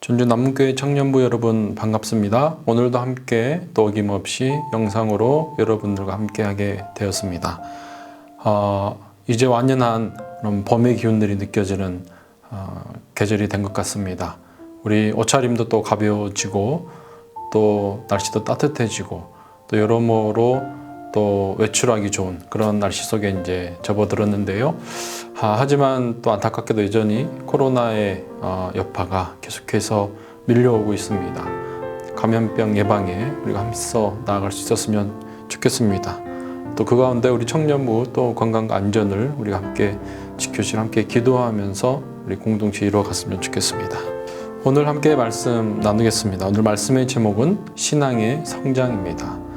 전주 남문교회 청년부 여러분 반갑습니다. 오늘도 함께 또 어김없이 영상으로 여러분들과 함께하게 되었습니다. 어, 이제 완연한 그런 봄의 기운들이 느껴지는 어, 계절이 된 것 같습니다. 우리 옷차림도 또 가벼워지고 또 날씨도 따뜻해지고 또 여러모로 또 외출하기 좋은 그런 날씨 속에 이제 접어들었는데요. 아, 하지만 또 안타깝게도 여전히 코로나의 어, 여파가 계속해서 밀려오고 있습니다. 감염병 예방에 우리가 함써 나아갈 수 있었으면 좋겠습니다. 또 그 가운데 우리 청년부 또 건강과 안전을 우리가 함께 지켜주시 함께 기도하면서 우리 공동체 이루어갔으면 좋겠습니다. 오늘 함께 말씀 나누겠습니다. 오늘 말씀의 제목은 신앙의 성장입니다.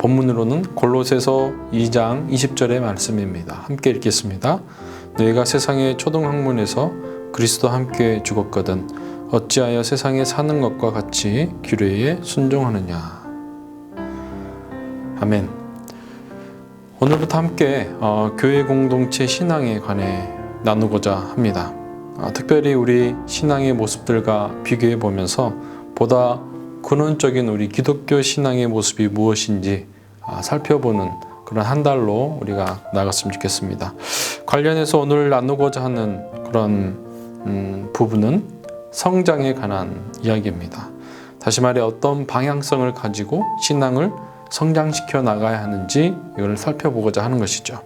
본문으로는 골로새서 2장 20절의 말씀입니다. 함께 읽겠습니다. 너희가 세상의 초등학문에서 그리스도와 함께 죽었거든 어찌하여 세상에 사는 것과 같이 규례에 순종하느냐. 아멘. 오늘부터 함께 어, 교회 공동체 신앙에 관해 나누고자 합니다. 어, 특별히 우리 신앙의 모습들과 비교해 보면서 보다 근원적인 우리 기독교 신앙의 모습이 무엇인지 아, 살펴보는 그런 한 달로 우리가 나갔으면 좋겠습니다. 관련해서 오늘 나누고자 하는 그런 음, 부분은 성장에 관한 이야기입니다. 다시 말해 어떤 방향성을 가지고 신앙을 성장시켜 나가야 하는지 이걸 살펴보고자 하는 것이죠.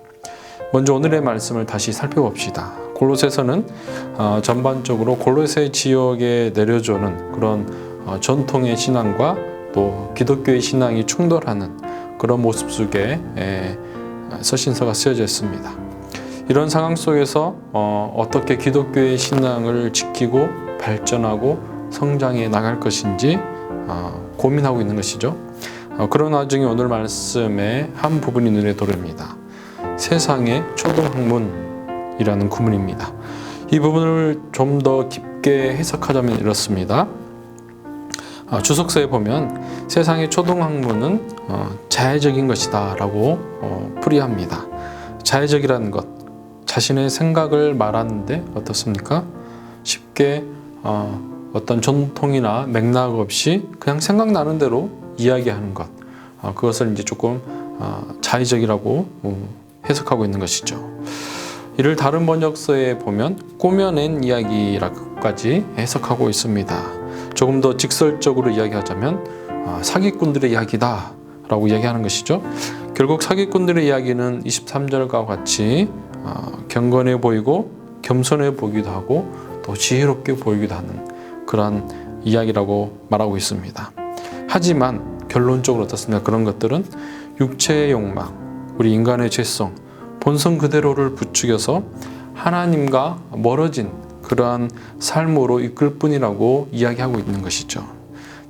먼저 오늘의 말씀을 다시 살펴봅시다. 골로새서는 어, 전반적으로 골로새 지역에 내려주는 그런 어, 전통의 신앙과 또 기독교의 신앙이 충돌하는 그런 모습 속에 에, 서신서가 쓰여져 있습니다. 이런 상황 속에서 어, 어떻게 기독교의 신앙을 지키고 발전하고 성장해 나갈 것인지 어, 고민하고 있는 것이죠. 어, 그런 와중에 오늘 말씀의 한 부분이 눈에 들어옵니다. 세상의 초등학문이라는 구문입니다. 이 부분을 좀 더 깊게 해석하자면 이렇습니다. 어, 주석서에 보면 세상의 초등학문은 어, 자의적인 것이다 라고 어, 풀이합니다. 자의적이라는 것, 자신의 생각을 말하는데 어떻습니까? 쉽게 어, 어떤 전통이나 맥락 없이 그냥 생각나는 대로 이야기하는 것, 어, 그것을 이제 조금 어, 자의적이라고 어, 해석하고 있는 것이죠. 이를 다른 번역서에 보면 꾸며낸 이야기라고까지 해석하고 있습니다. 조금 더 직설적으로 이야기하자면 아, 사기꾼들의 이야기다라고 이야기하는 것이죠. 결국 사기꾼들의 이야기는 23절과 같이 아, 경건해 보이고 겸손해 보기도 하고 또 지혜롭게 보이기도 하는 그러한 이야기라고 말하고 있습니다. 하지만 결론적으로 어떻습니까? 그런 것들은 육체의 욕망, 우리 인간의 죄성, 본성 그대로를 부추겨서 하나님과 멀어진 그러한 삶으로 이끌 뿐이라고 이야기하고 있는 것이죠.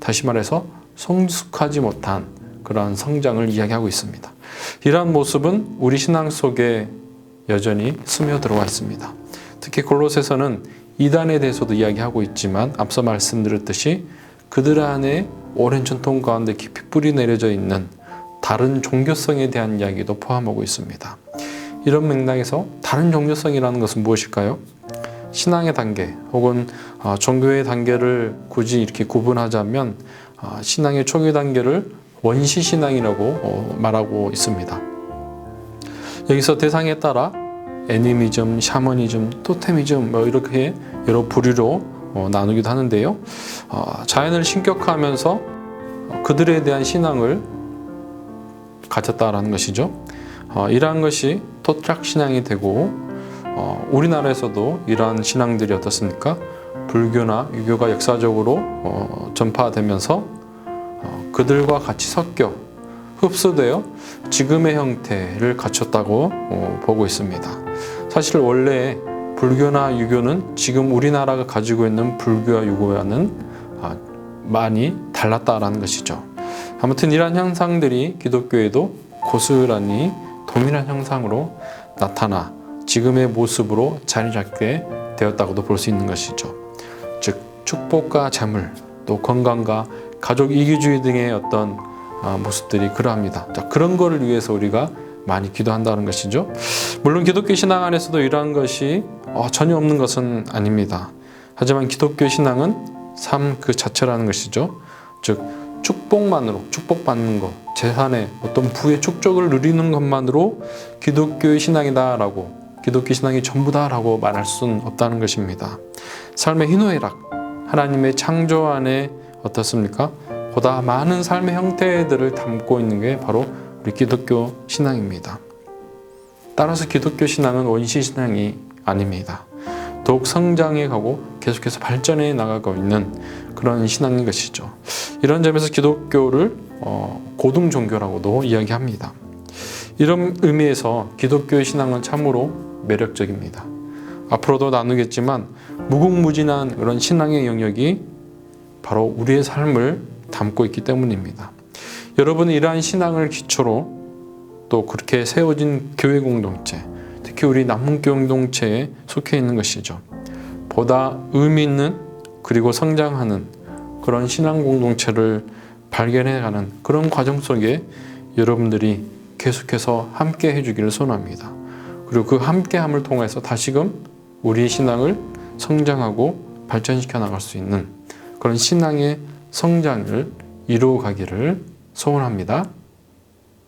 다시 말해서 성숙하지 못한 그러한 성장을 이야기하고 있습니다. 이러한 모습은 우리 신앙 속에 여전히 스며들어와 있습니다. 특히 골로새서는 이단에 대해서도 이야기하고 있지만 앞서 말씀드렸듯이 그들 안에 오랜 전통 가운데 깊이 뿌리 내려져 있는 다른 종교성에 대한 이야기도 포함하고 있습니다. 이런 맥락에서 다른 종교성이라는 것은 무엇일까요? 신앙의 단계 혹은 어, 종교의 단계를 굳이 이렇게 구분하자면 어, 신앙의 초기 단계를 원시 신앙이라고 어, 말하고 있습니다. 여기서 대상에 따라 애니미즘, 샤머니즘, 토테미즘 뭐 이렇게 여러 부류로 나누기도 하는데요. 자연을 신격화하면서 그들에 대한 신앙을 가졌다라는 것이죠. 이러한 것이 토착 신앙이 되고 어, 우리나라에서도 이러한 신앙들이 어떻습니까? 불교나 유교가 역사적으로 어, 전파되면서 어, 그들과 같이 섞여 흡수되어 지금의 형태를 갖췄다고 어, 보고 있습니다. 사실 원래 불교나 유교는 지금 우리나라가 가지고 있는 불교와 유교와는 아, 많이 달랐다라는 것이죠. 아무튼 이러한 현상들이 기독교에도 고스란히 동일한 형상으로 나타나 지금의 모습으로 자리 잡게 되었다고도 볼 수 있는 것이죠. 즉 축복과 재물, 또 건강과 가족 이기주의 등의 어떤 아, 모습들이 그러합니다. 자, 그런 거를 위해서 우리가 많이 기도한다는 것이죠. 물론 기독교 신앙 안에서도 이러한 것이 어, 전혀 없는 것은 아닙니다. 하지만 기독교 신앙은 삶 그 자체라는 것이죠. 즉 축복만으로 축복받는 것, 재산의 어떤 부의 축적을 누리는 것만으로 기독교의 신앙이다라고 기독교 신앙이 전부다라고 말할 수는 없다는 것입니다. 삶의 희노애락, 하나님의 창조 안에 어떻습니까? 보다 많은 삶의 형태들을 담고 있는 게 바로 우리 기독교 신앙입니다. 따라서 기독교 신앙은 원시 신앙이 아닙니다. 더욱 성장해 가고 계속해서 발전해 나가고 있는 그런 신앙인 것이죠. 이런 점에서 기독교를 어, 고등 종교라고도 이야기합니다. 이런 의미에서 기독교의 신앙은 참으로 매력적입니다. 앞으로도 나누겠지만 무궁무진한 그런 신앙의 영역이 바로 우리의 삶을 담고 있기 때문입니다. 여러분은 이러한 신앙을 기초로 또 그렇게 세워진 교회 공동체, 특히 우리 남문 공동체에 속해 있는 것이죠. 보다 의미 있는 그리고 성장하는 그런 신앙 공동체를 발견해가는 그런 과정 속에 여러분들이 계속해서 함께 해주기를 소원합니다. 그리고 그 함께함을 통해서 다시금 우리 신앙을 성장하고 발전시켜 나갈 수 있는 그런 신앙의 성장을 이루어 가기를 소원합니다.